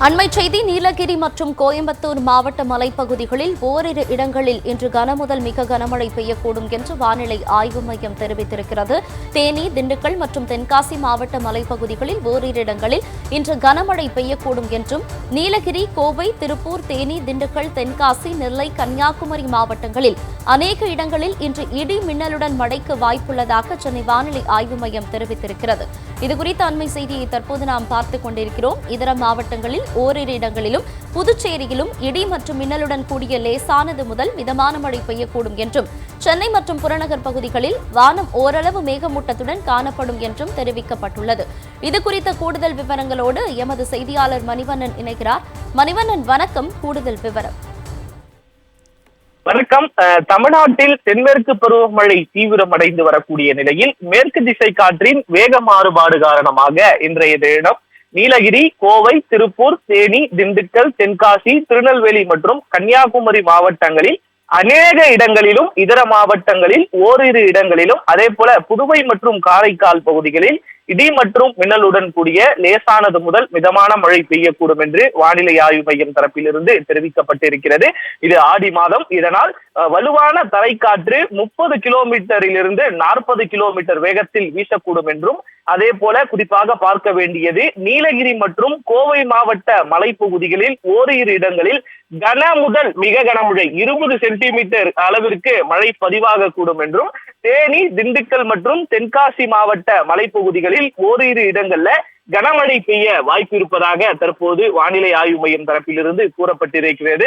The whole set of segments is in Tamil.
அண்மை செய்தி நீலகிரி மற்றும் கோயம்புத்தூர் மாவட்ட மலைப்பகுதிகளில் ஓரிரு இடங்களில் இன்று கனமுதல் மிக கனமழை பெய்யக்கூடும் என்று வானிலை ஆய்வு மையம் தெரிவித்திருக்கிறது. தேனி திண்டுக்கல் மற்றும் தென்காசி மாவட்ட மலைப்பகுதிகளில் ஓரிரு இடங்களில் இன்று கனமழை பெய்யக்கூடும் என்றும் நீலகிரி கோவை திருப்பூர் தேனி திண்டுக்கல் தென்காசி நெல்லை கன்னியாகுமரி மாவட்டங்களில் அநேக இடங்களில் இன்று இடி மின்னலுடன் மழைக்கு வாய்ப்புள்ளதாக சென்னை வானிலை ஆய்வு மையம் தெரிவித்திருக்கிறது. இதுகுறித்த அண்மை செய்தியை தற்போது நாம் பார்த்துக் கொண்டிருக்கிறோம். இதர மாவட்டங்களில் ஓரிரு இடங்களிலும் புதுச்சேரியிலும் இடி மற்றும் மின்னலுடன் கூடிய லேசானது முதல் மிதமான மழை பெய்யக்கூடும் என்றும் சென்னை மற்றும் புறநகர் பகுதிகளில் வானம் ஓரளவு மேகமூட்டத்துடன் காணப்படும் என்றும் தெரிவிக்கப்பட்டுள்ளது. இதுகுறித்த கூடுதல் விவரங்களோடு எமது செய்தியாளர் மணிவண்ணன் இணைகிறார். மணிவண்ணன் வணக்கம். கூடுதல் விவரம். வணக்கம். தமிழ்நாட்டில் தென்மேற்கு பருவமழை தீவிரமடைந்து வரக்கூடிய நிலையில் மேற்கு திசை காற்றின் வேக மாறுபாடு காரணமாக இன்றைய தினம் நீலகிரி கோவை திருப்பூர் தேனி திண்டுக்கல் தென்காசி திருநெல்வேலி மற்றும் கன்னியாகுமரி மாவட்டங்களில் அநேக இடங்களிலும் இதர மாவட்டங்களில் ஓரிரு இடங்களிலும் அதே போல புதுவை மற்றும் காரைக்கால் பகுதிகளில் இடி மற்றும் மின்னலுடன் கூடிய லேசானது முதல் மிதமான மழை பெய்யக்கூடும் என்று வானிலை ஆய்வு மையம் தரப்பிலிருந்து தெரிவிக்கப்பட்டிருக்கிறது. இது ஆடி மாதம். இதனால் வலுவான தரைக்காற்று முப்பது கிலோமீட்டரிலிருந்து நாற்பது கிலோமீட்டர் வேகத்தில் வீசக்கூடும் என்றும் அதே போல குறிப்பாக பார்க்க வேண்டியது நீலகிரி மற்றும் கோவை மாவட்ட மலைப்பகுதிகளில் ஓரிரு இடங்களில் கன முதல் மிக கனமழை இருபது சென்டிமீட்டர் அளவிற்கு மழை பதிவாகக்கூடும் என்றும் தேனி திண்டுக்கல் மற்றும் தென்காசி மாவட்ட மலைப்பகுதிகளில் ஓரிரு இடங்கள்ல கனமழை பெய்ய வாய்ப்பு இருப்பதாக தற்போது வானிலை ஆய்வு மையம் தரப்பிலிருந்து கூறப்பட்டிருக்கிறது.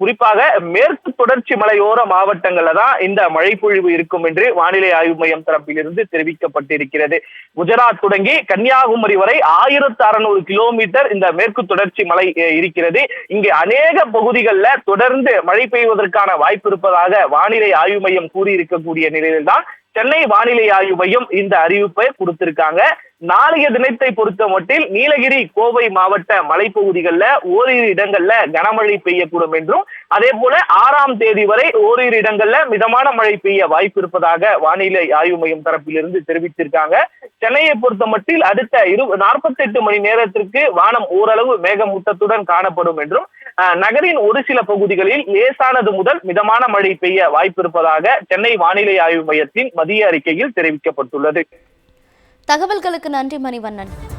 குறிப்பாக மேற்கு தொடர்ச்சி மலையோர மாவட்டங்கள்ல தான் இந்த மழைப்பொழிவு இருக்கும் என்று வானிலை ஆய்வு மையம் தரப்பிலிருந்து தெரிவிக்கப்பட்டிருக்கிறது. குஜராத் தொடங்கி கன்னியாகுமரி வரை ஆயிரத்து அறுநூறு கிலோமீட்டர் இந்த மேற்கு தொடர்ச்சி மலை இருக்கிறது. இங்கு அநேக பகுதிகளில் தொடர்ந்து மழை பெய்வதற்கான வாய்ப்பு இருப்பதாக வானிலை ஆய்வு மையம் கூறியிருக்கக்கூடிய நிலையில்தான் சென்னை வானிலை ஆய்வு மையம் இந்த அறிவிப்பை கொடுத்திருக்காங்க. நாளைய தினத்தை பொறுத்த மட்டில் நீலகிரி கோவை மாவட்ட மலைப்பகுதிகளில் ஓரிரு இடங்கள்ல கனமழை பெய்யக்கூடும் என்றும் அதே போல ஆறாம் தேதி வரை ஓரிரு இடங்கள்ல மிதமான மழை பெய்ய வாய்ப்பு இருப்பதாக வானிலை ஆய்வு மையம் தரப்பிலிருந்து தெரிவித்திருக்காங்க. சென்னையை பொறுத்த மட்டில் அடுத்த இரு நாற்பத்தி எட்டு மணி நேரத்திற்கு வானம் ஓரளவு மேகமூட்டத்துடன் காணப்படும் என்றும் நகரின் ஒரு சில பகுதிகளில் லேசானது முதல் மிதமான மழை பெய்ய வாய்ப்பு இருப்பதாக சென்னை வானிலை ஆய்வு மையத்தின் மதிய அறிக்கையில் தெரிவிக்கப்பட்டுள்ளது. தகவல்களுக்கு நன்றி மணிவண்ணன்.